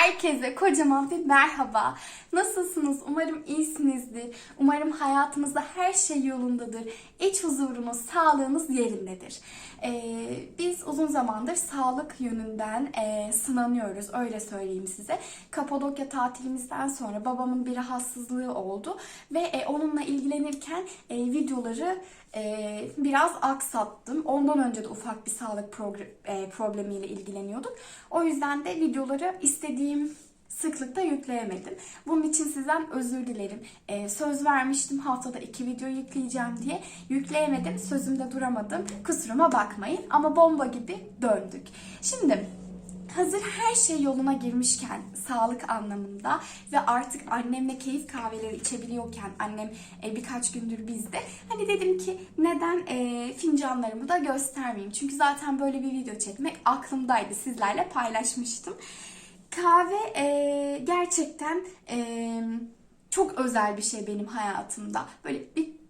Herkese kocaman bir merhaba. Nasılsınız? Umarım iyisinizdir. Umarım hayatınızda her şey yolundadır. İç huzurunuz, sağlığınız yerindedir. Ee, biz uzun zamandır sağlık yönünden e, sınanıyoruz. Öyle söyleyeyim size. Kapadokya tatilimizden sonra babamın bir rahatsızlığı oldu. Ve e, onunla ilgilenirken e, videoları e, biraz aksattım. Ondan önce de ufak bir sağlık e, problemiyle ilgileniyorduk. O yüzden de videoları istediğim sıklıkta yükleyemedim. Bunun için sizden özür dilerim. E, söz vermiştim haftada iki video yükleyeceğim diye. Yükleyemedim. Sözümde duramadım. Kusuruma bakmayın. Ama bomba gibi döndük. Şimdi Hazır her şey yoluna girmişken sağlık anlamında ve artık annemle keyif kahveleri içebiliyorken annem e, birkaç gündür bizde. Hani dedim ki neden e, fincanlarımı da göstermeyeyim. Çünkü zaten böyle bir video çekmek aklımdaydı. Sizlerle paylaşmıştım. Kahve e, gerçekten e, çok özel bir şey benim hayatımda. Böyle bir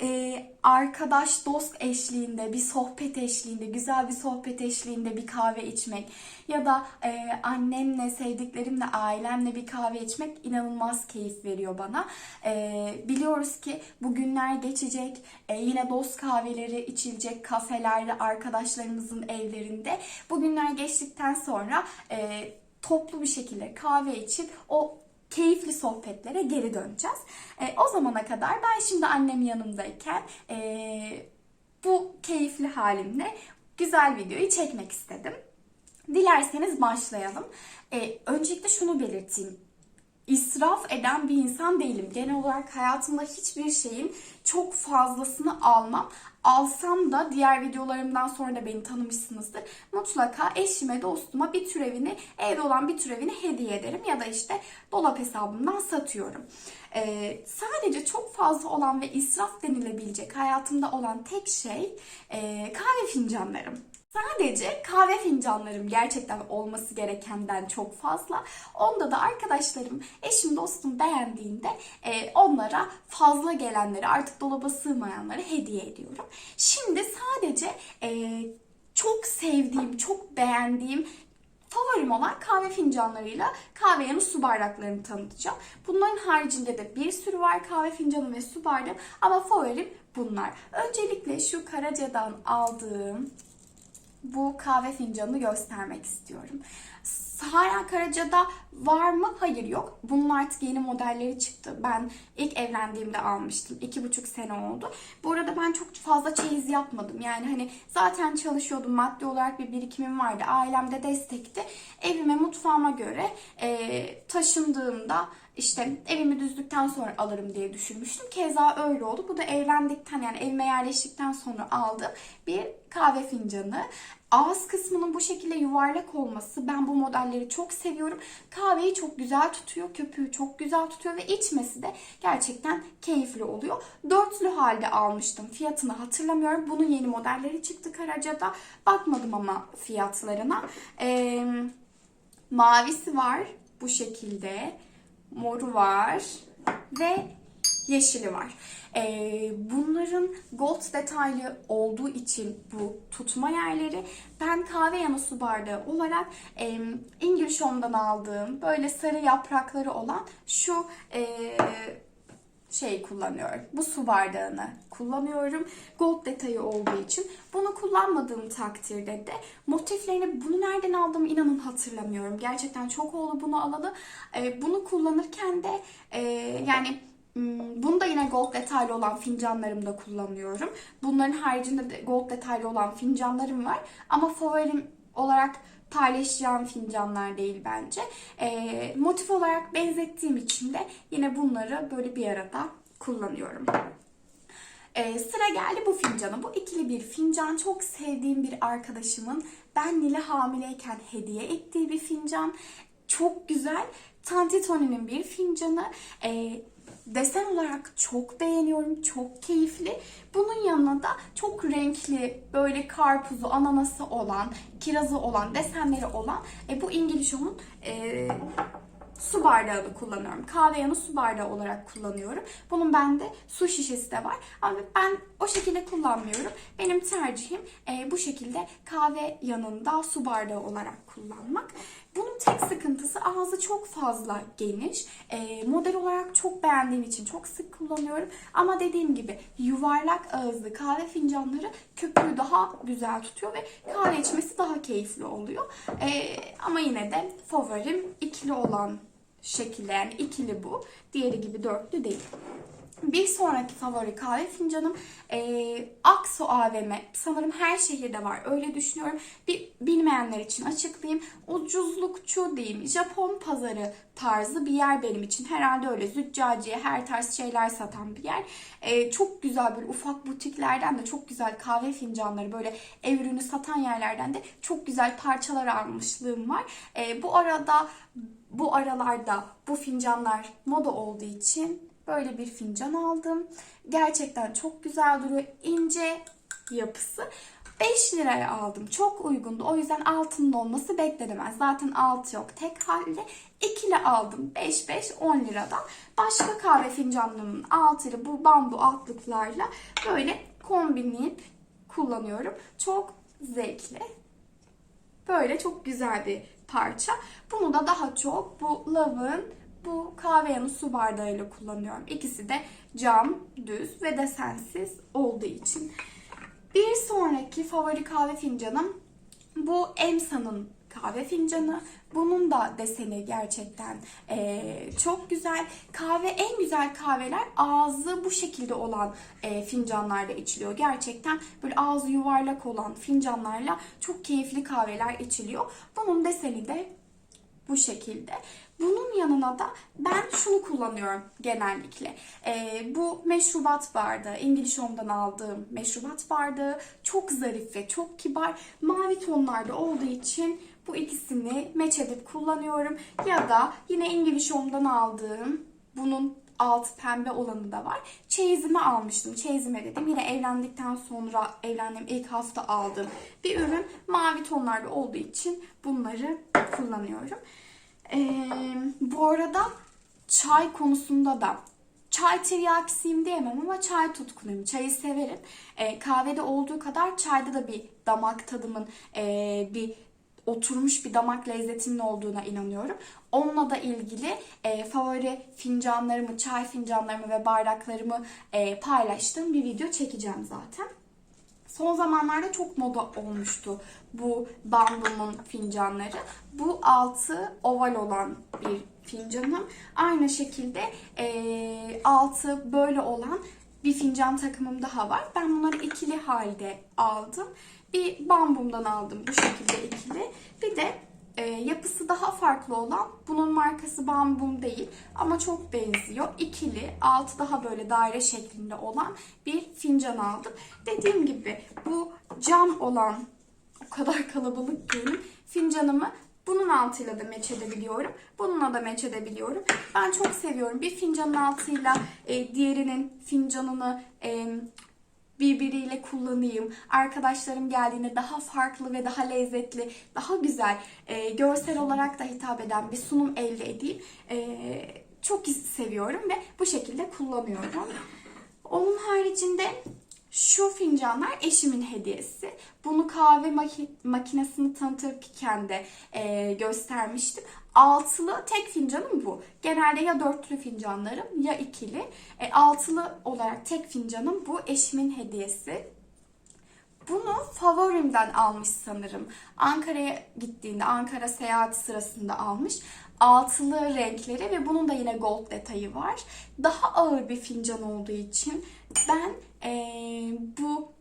e, arkadaş, dost eşliğinde, bir sohbet eşliğinde, güzel bir sohbet eşliğinde bir kahve içmek ya da e, annemle, sevdiklerimle, ailemle bir kahve içmek inanılmaz keyif veriyor bana. E, biliyoruz ki bu günler geçecek, e, yine dost kahveleri içilecek kafelerde, arkadaşlarımızın evlerinde. Bu günler geçtikten sonra e, toplu bir şekilde kahve içip o keyifli sohbetlere geri döneceğiz. E, o zamana kadar ben şimdi annem yanımdayken e, bu keyifli halimle güzel videoyu çekmek istedim. Dilerseniz başlayalım. E, öncelikle şunu belirteyim. İsraf eden bir insan değilim. Genel olarak hayatımda hiçbir şeyin çok fazlasını almam. Alsam da diğer videolarımdan sonra da beni tanımışsınızdır. Mutlaka eşime, dostuma bir türevini, evde olan bir türevini hediye ederim. Ya da işte dolap hesabımdan satıyorum. Ee, sadece çok fazla olan ve israf denilebilecek hayatımda olan tek şey e, kahve fincanlarım. Sadece kahve fincanlarım gerçekten olması gerekenden çok fazla. Onda da arkadaşlarım, eşim, dostum beğendiğinde e, onlara fazla gelenleri artık dolaba sığmayanları hediye ediyorum. Şimdi sadece e, çok sevdiğim, çok beğendiğim Favorim olan kahve fincanlarıyla kahve yanı su bardaklarını tanıtacağım. Bunların haricinde de bir sürü var kahve fincanı ve su bardağı ama favorim bunlar. Öncelikle şu Karaca'dan aldığım bu kahve fincanını göstermek istiyorum. Hala Karaca'da var mı? Hayır yok. Bunun artık yeni modelleri çıktı. Ben ilk evlendiğimde almıştım. iki buçuk sene oldu. Bu arada ben çok fazla çeyiz yapmadım. Yani hani zaten çalışıyordum. Maddi olarak bir birikimim vardı. Ailem de destekti. Evime, mutfağıma göre e, taşındığımda işte evimi düzdükten sonra alırım diye düşünmüştüm. Keza öyle oldu. Bu da evlendikten yani evime yerleştikten sonra aldığım bir kahve fincanı. Ağız kısmının bu şekilde yuvarlak olması ben bu modelleri çok seviyorum. Kahveyi çok güzel tutuyor, köpüğü çok güzel tutuyor ve içmesi de gerçekten keyifli oluyor. Dörtlü halde almıştım. Fiyatını hatırlamıyorum. Bunun yeni modelleri çıktı Karaca'da. Bakmadım ama fiyatlarına. Ee, mavisi var bu şekilde. Moru var ve yeşili var. Ee, bunların gold detaylı olduğu için bu tutma yerleri ben kahve yanı su bardağı olarak e, English Home'dan aldığım böyle sarı yaprakları olan şu e, şey kullanıyorum. Bu su bardağını kullanıyorum. Gold detayı olduğu için. Bunu kullanmadığım takdirde de motiflerini bunu nereden aldığımı inanın hatırlamıyorum. Gerçekten çok oldu bunu alalı. Ee, bunu kullanırken de e, yani bunu da yine gold detaylı olan fincanlarımda kullanıyorum. Bunların haricinde de gold detaylı olan fincanlarım var. Ama favorim olarak paylaşacağım fincanlar değil bence. E, motif olarak benzettiğim için de yine bunları böyle bir arada kullanıyorum. E, sıra geldi bu fincana. Bu ikili bir fincan. Çok sevdiğim bir arkadaşımın ben Nil'e hamileyken hediye ettiği bir fincan. Çok güzel. Tantitoni'nin bir fincanı. E, desen olarak çok beğeniyorum. Çok keyifli. Bunun yanına da çok renkli böyle karpuzu, ananası olan, kirazı olan, desenleri olan e, bu İngiliz Home'un e, su bardağını kullanıyorum. Kahve yanı su bardağı olarak kullanıyorum. Bunun bende su şişesi de var. Ama ben o şekilde kullanmıyorum. Benim tercihim e, bu şekilde kahve yanında su bardağı olarak kullanmak. Bunun tek sıkıntısı ağzı çok fazla geniş. E, model olarak çok beğendiğim için çok sık kullanıyorum. Ama dediğim gibi yuvarlak ağızlı kahve fincanları köpüğü daha güzel tutuyor ve kahve içmesi daha keyifli oluyor. E, ama yine de favorim ikili olan şekilde yani ikili bu. Diğeri gibi dörtlü değil. Bir sonraki favori kahve fincanım e, Aksu AVM. Sanırım her şehirde var. Öyle düşünüyorum. Bir bilmeyenler için açıklayayım. Ucuzlukçu diyeyim. Japon pazarı tarzı bir yer benim için. Herhalde öyle. Züccaciye her tarz şeyler satan bir yer. E, çok güzel böyle ufak butiklerden de çok güzel kahve fincanları böyle ev ürünü satan yerlerden de çok güzel parçalar almışlığım var. E, bu arada bu aralarda bu fincanlar moda olduğu için Böyle bir fincan aldım. Gerçekten çok güzel duruyor. İnce yapısı. 5 liraya aldım. Çok uygundu. O yüzden altının olması beklenemez. Zaten alt yok. Tek halde ikili aldım. 5 5 10 liradan. Başka kahve fincanlarının altıyla bu bambu altlıklarla böyle kombinleyip kullanıyorum. Çok zevkli. Böyle çok güzel bir parça. Bunu da daha çok bu Love'ın bu kahve yanı su bardağıyla kullanıyorum. İkisi de cam, düz ve desensiz olduğu için. Bir sonraki favori kahve fincanım bu Emsa'nın kahve fincanı. Bunun da deseni gerçekten eee, çok güzel. Kahve en güzel kahveler ağzı bu şekilde olan eee, fincanlarla içiliyor. Gerçekten böyle ağzı yuvarlak olan fincanlarla çok keyifli kahveler içiliyor. Bunun deseni de bu şekilde. Bunun yanına da ben şunu kullanıyorum genellikle. Ee, bu meşrubat bardağı, İngiliz Home'dan aldığım meşrubat bardağı çok zarif ve çok kibar. Mavi tonlarda olduğu için bu ikisini meç edip kullanıyorum. Ya da yine İngiliz Home'dan aldığım bunun alt pembe olanı da var. Çeyizime almıştım. Çeyizime dedim. Yine evlendikten sonra evlendiğim ilk hafta aldığım bir ürün. Mavi tonlarda olduğu için bunları kullanıyorum. Ee, bu arada çay konusunda da çay tiryakisiyim diyemem ama çay tutkunuyum. Çayı severim. Ee, kahvede olduğu kadar çayda da bir damak tadımın e, bir oturmuş bir damak lezzetimin olduğuna inanıyorum. Onunla da ilgili e, favori fincanlarımı, çay fincanlarımı ve bardaklarımı e, paylaştığım bir video çekeceğim zaten. Son zamanlarda çok moda olmuştu bu bambunun fincanları. Bu altı oval olan bir fincanım. Aynı şekilde e, altı böyle olan bir fincan takımım daha var. Ben bunları ikili halde aldım. Bir bambumdan aldım bu şekilde ikili. Bir de e, yapısı daha farklı olan bunun markası bambum değil ama çok benziyor. İkili, altı daha böyle daire şeklinde olan bir fincan aldım. Dediğim gibi bu cam olan o kadar kalabalık görün fincanımı bunun altıyla da meç edebiliyorum. Bununla da meç edebiliyorum. Ben çok seviyorum. Bir fincanın altıyla e, diğerinin fincanını e, birbiriyle kullanayım. Arkadaşlarım geldiğinde daha farklı ve daha lezzetli, daha güzel, e, görsel olarak da hitap eden bir sunum elde edeyim. E, çok seviyorum ve bu şekilde kullanıyorum. Onun haricinde şu fincanlar eşimin hediyesi. Bunu kahve maki- makinesini tanıtırken de e, göstermiştim. Altılı tek fincanım bu. Genelde ya dörtlü fincanlarım ya ikili. E, altılı olarak tek fincanım bu eşimin hediyesi. Bunu favorimden almış sanırım. Ankara'ya gittiğinde, Ankara seyahati sırasında almış. Altılı renkleri ve bunun da yine gold detayı var. Daha ağır bir fincan olduğu için ben eee, bu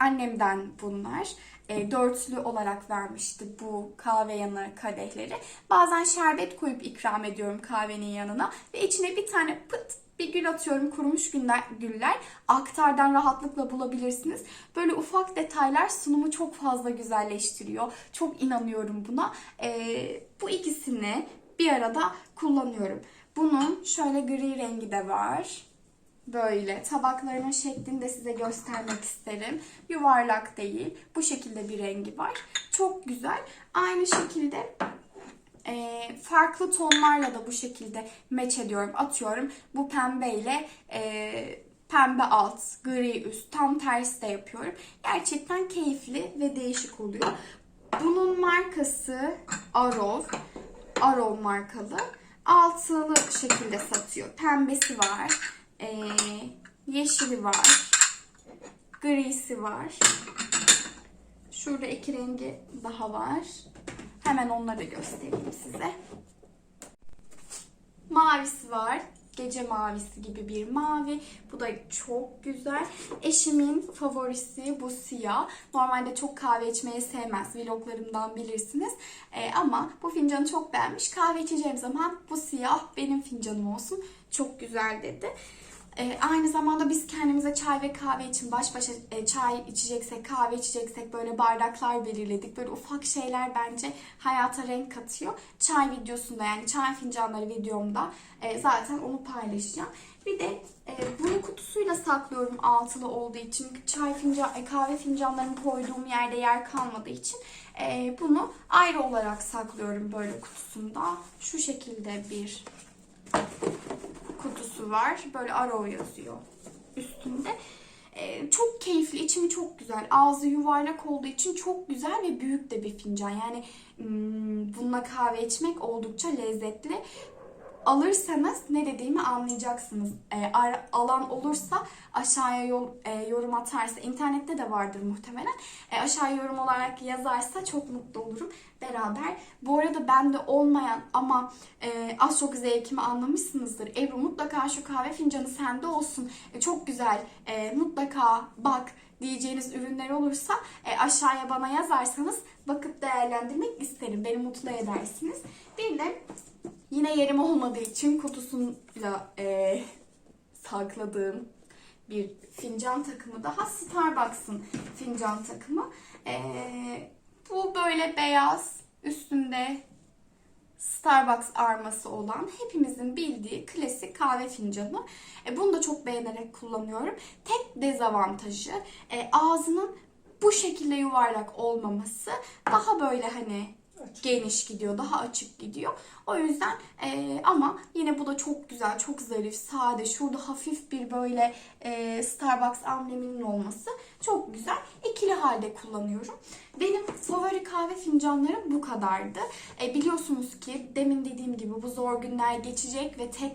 annemden bunlar. E, dörtlü olarak vermişti bu kahve yanı kadehleri. Bazen şerbet koyup ikram ediyorum kahvenin yanına. Ve içine bir tane pıt bir gül atıyorum kurumuş güller, güller. Aktardan rahatlıkla bulabilirsiniz. Böyle ufak detaylar sunumu çok fazla güzelleştiriyor. Çok inanıyorum buna. Ee, bu ikisini bir arada kullanıyorum. Bunun şöyle gri rengi de var. Böyle tabaklarının şeklini de size göstermek isterim. Yuvarlak değil. Bu şekilde bir rengi var. Çok güzel. Aynı şekilde e, farklı tonlarla da bu şekilde meç ediyorum. Atıyorum bu pembeyle e, pembe alt, gri üst tam tersi de yapıyorum. Gerçekten keyifli ve değişik oluyor. Bunun markası Arov. Arrow markalı. Altılı şekilde satıyor. Pembesi var. Ee, yeşili var. Grisi var. Şurada iki rengi daha var. Hemen onları da göstereyim size. Mavisi var. Gece mavisi gibi bir mavi. Bu da çok güzel. Eşimin favorisi bu siyah. Normalde çok kahve içmeyi sevmez. Vloglarımdan bilirsiniz. Ee, ama bu fincanı çok beğenmiş. Kahve içeceğim zaman bu siyah benim fincanım olsun. Çok güzel dedi. Ee, aynı zamanda biz kendimize çay ve kahve için baş başa e, çay içeceksek, kahve içeceksek böyle bardaklar belirledik. Böyle ufak şeyler bence hayata renk katıyor. Çay videosunda yani çay fincanları videomda e, zaten onu paylaşacağım. Bir de e, bunu kutusuyla saklıyorum altılı olduğu için. Çay fincan, e, kahve fincanlarını koyduğum yerde yer kalmadığı için e, bunu ayrı olarak saklıyorum böyle kutusunda. Şu şekilde bir var. Böyle Arrow yazıyor üstünde. Ee, çok keyifli, içimi çok güzel. Ağzı yuvarlak olduğu için çok güzel ve büyük de bir fincan. Yani hmm, bununla kahve içmek oldukça lezzetli. Alırsanız ne dediğimi anlayacaksınız. Ar- alan olursa aşağıya yol, e, yorum atarsa, internette de vardır muhtemelen. E, aşağıya yorum olarak yazarsa çok mutlu olurum beraber. Bu arada bende olmayan ama e, az çok zevkimi anlamışsınızdır. Ebru mutlaka şu kahve fincanı sende olsun. E, çok güzel. E, mutlaka bak diyeceğiniz ürünler olursa e, aşağıya bana yazarsanız bakıp değerlendirmek isterim. Beni mutlu edersiniz. Bir de yine yerim olmadığı için kutusuyla e, sakladığım bir fincan takımı daha Starbucks'ın fincan takımı. E, bu böyle beyaz üstünde Starbucks arması olan hepimizin bildiği klasik kahve fincanı. E, bunu da çok beğenerek kullanıyorum. Tek dezavantajı e, ağzının bu şekilde yuvarlak olmaması. Daha böyle hani geniş gidiyor, daha açık gidiyor. O yüzden e, ama yine bu da çok güzel, çok zarif, sade. Şurada hafif bir böyle e, Starbucks ambleminin olması çok güzel. İkili halde kullanıyorum. Benim favori kahve fincanlarım bu kadardı. E, biliyorsunuz ki demin dediğim gibi bu zor günler geçecek ve tek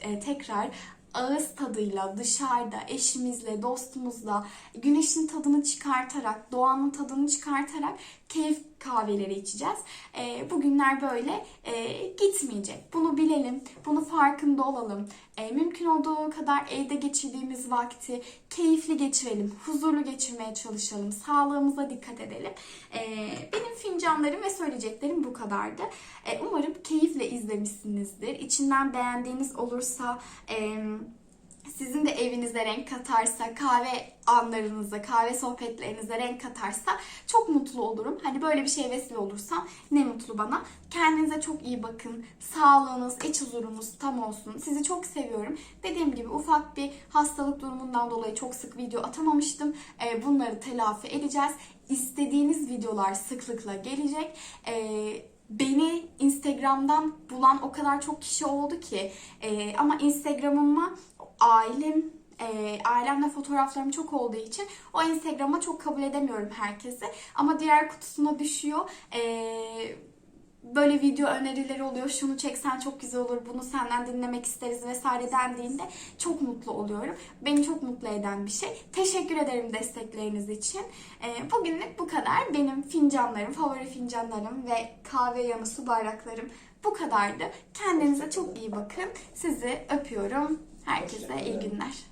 e, tekrar ağız tadıyla dışarıda eşimizle, dostumuzla güneşin tadını çıkartarak, doğanın tadını çıkartarak keyif kahveleri içeceğiz. E, bugünler böyle e, gitmeyecek. Bunu bilelim, bunu farkında olalım. E, mümkün olduğu kadar evde geçirdiğimiz vakti keyifli geçirelim, huzurlu geçirmeye çalışalım, sağlığımıza dikkat edelim. E, benim fincanlarım ve söyleyeceklerim bu kadardı. E, umarım keyifle izlemişsinizdir. İçinden beğendiğiniz olursa... E, sizin de evinize renk katarsa, kahve anlarınıza, kahve sohbetlerinize renk katarsa çok mutlu olurum. Hani böyle bir şey vesile olursam ne mutlu bana. Kendinize çok iyi bakın. Sağlığınız, iç huzurunuz tam olsun. Sizi çok seviyorum. Dediğim gibi ufak bir hastalık durumundan dolayı çok sık video atamamıştım. Ee, bunları telafi edeceğiz. İstediğiniz videolar sıklıkla gelecek. Ee, beni Instagram'dan bulan o kadar çok kişi oldu ki ee, ama Instagram'ıma ailem e, ailemle fotoğraflarım çok olduğu için o Instagram'a çok kabul edemiyorum herkesi. Ama diğer kutusuna düşüyor. E, böyle video önerileri oluyor. Şunu çeksen çok güzel olur. Bunu senden dinlemek isteriz vesaire dendiğinde çok mutlu oluyorum. Beni çok mutlu eden bir şey. Teşekkür ederim destekleriniz için. E, bugünlük bu kadar. Benim fincanlarım, favori fincanlarım ve kahve yanı su bardaklarım bu kadardı. Kendinize çok iyi bakın. Sizi öpüyorum. Herkese iyi günler.